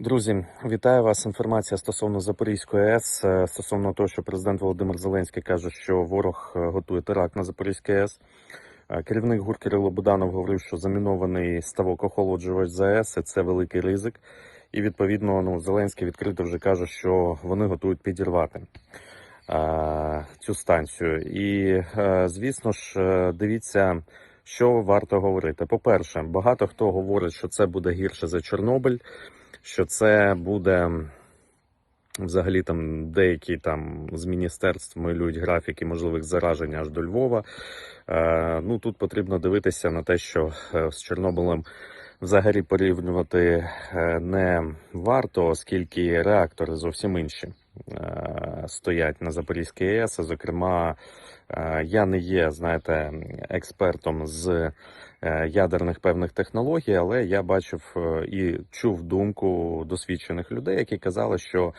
Друзі, вітаю вас. Інформація стосовно Запорізької АЕС, е, стосовно того, що президент Володимир Зеленський каже, що ворог е, готує теракт на Запорізькій АЕС. Е, Керівник ГУР Кирило Буданов говорив, що замінований ставок охолоджувач ЗАЕС – це великий ризик. І відповідно, ну Зеленський відкрито вже каже, що вони готують підірвати цю станцію. І звісно ж, дивіться, що варто говорити. По-перше, багато хто говорить, що це буде гірше за Чорнобиль що це буде взагалі там деякі там з міністерств малюють графіки можливих заражень аж до Львова. Е, ну тут потрібно дивитися на те, що е, з Чорнобилем взагалі порівнювати е, не варто, оскільки реактори зовсім інші е, стоять на Запорізькій АЕС. Зокрема, е, я не є, знаєте, експертом з ядерних певних технологій, але я бачив і чув думку досвідчених людей, які казали, що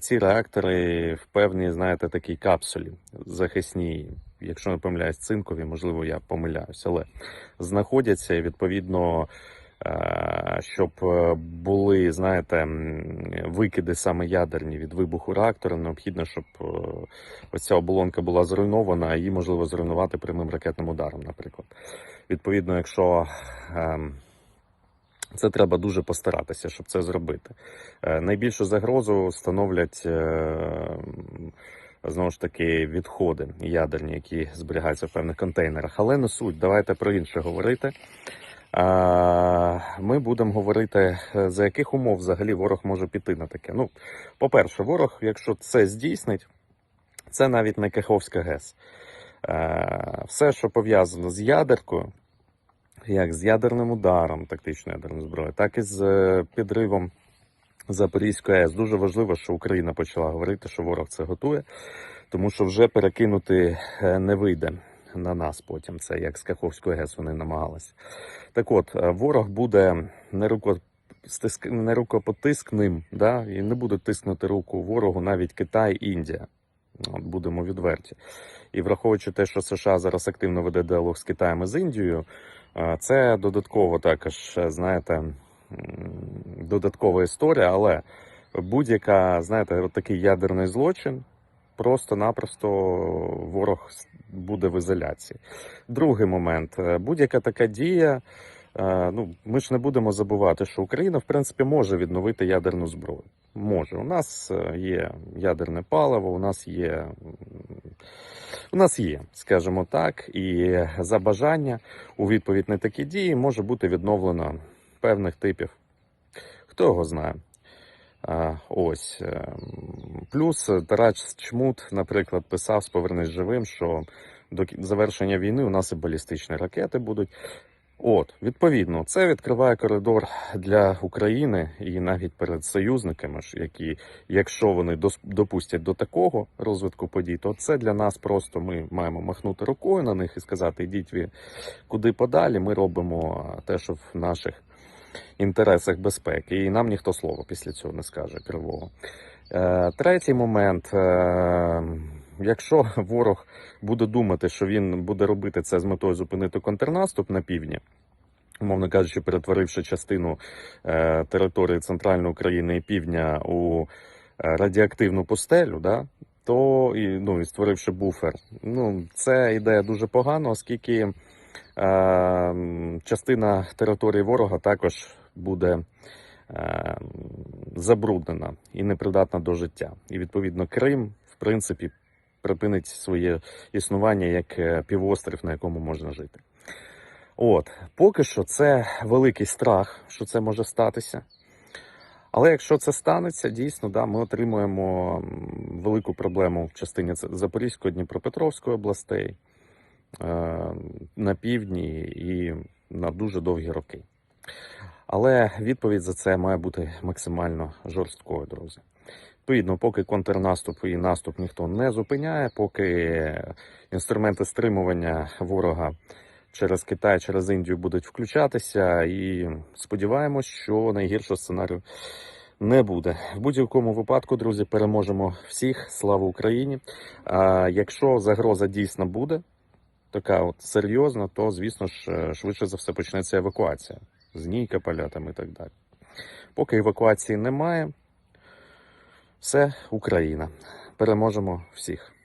ці реактори в певній, знаєте, такій капсулі захисній. Якщо не помиляюсь, цинкові, можливо, я помиляюсь, але знаходяться відповідно, щоб е, були, знаєте, викиди саме ядерні від вибуху реактора, необхідно, щоб е, оця оболонка була зруйнована, а її можливо зруйнувати прямим ракетним ударом, наприклад. Відповідно, якщо ем, це треба дуже постаратися, щоб це зробити. Е, Найбільшу загрозу становлять знову ж таки відходи ядерні, які зберігаються в певних контейнерах. Але не суть, давайте про інше говорити. Ми будемо говорити, е, за яких умов взагалі ворог може піти на таке. Ну, по-перше, ворог, якщо це здійснить, це навіть не Каховська ГЕС. Е, Все, що пов'язано з ядеркою, як з ядерним ударом, тактичною ядерною зброєю, так і з е, підривом Запорізької АЕС. Дуже важливо, що Україна почала говорити, що ворог це готує, тому що вже перекинути не вийде на нас потім. Це як з Каховської ГЕС вони намагалися. Так от, е, ворог буде не руко. Не рукопотискним, да, і не буде тиснути руку ворогу навіть Китай, Індія. Будемо відверті. І враховуючи те, що США зараз активно веде діалог з Китаєм і з Індією, е, це додатково також, е, знаєте, додаткова історія, але будь-яка, знаєте, от такий ядерний злочин, просто-напросто ворог буде в ізоляції. Другий момент, е, будь-яка така дія. е, Ну, ми ж не будемо забувати, що Україна, в принципі, може відновити ядерну зброю. Може. У нас е, є ядерне паливо, у нас є, у нас є, скажімо так, і за бажання у відповідь на такі дії може бути відновлено певних типів. Хто його знає? Ось е, м, плюс е, Тарач Чмут, наприклад, писав з Повернись живим, що до завершення війни у нас і балістичні ракети будуть. От, відповідно, це відкриває коридор для України і навіть перед союзниками, які, якщо вони допустять до такого розвитку подій, то це для нас просто ми маємо махнути рукою на них і сказати: йдіть ви куди подалі. Ми робимо те, що в наших інтересах безпеки, і нам ніхто слова після цього не скаже кривого. Е, третій момент. Е, якщо ворог буде думати, що він буде робити це з метою зупинити контрнаступ на півдні, умовно кажучи, перетворивши частину е, території центральної України і півдня у радіоактивну пустелю, да, то і, ну, і створивши буфер, ну, це ідея дуже погано, оскільки частина території ворога також буде е, забруднена і непридатна до життя. І відповідно Крим, в принципі, припинить своє існування як е, півострів, на якому можна жити. От, поки що це великий страх, що це може статися. Але якщо це станеться, дійсно, да, ми отримуємо велику проблему в частині Запорізької, Дніпропетровської областей на півдні і на дуже довгі роки. Але відповідь за це має бути максимально жорсткою, друзі. Відповідно, поки контрнаступ і наступ ніхто не зупиняє, поки інструменти стримування ворога через Китай, через Індію будуть включатися, і сподіваємось, що найгіршого сценарію не буде. В будь-якому випадку, друзі, переможемо всіх. Слава Україні! А якщо загроза дійсно буде, така от серйозна, то звісно ж е, швидше за все почнеться евакуація з Нійка, польотами і так далі. Поки евакуації немає, все Україна. Переможемо всіх.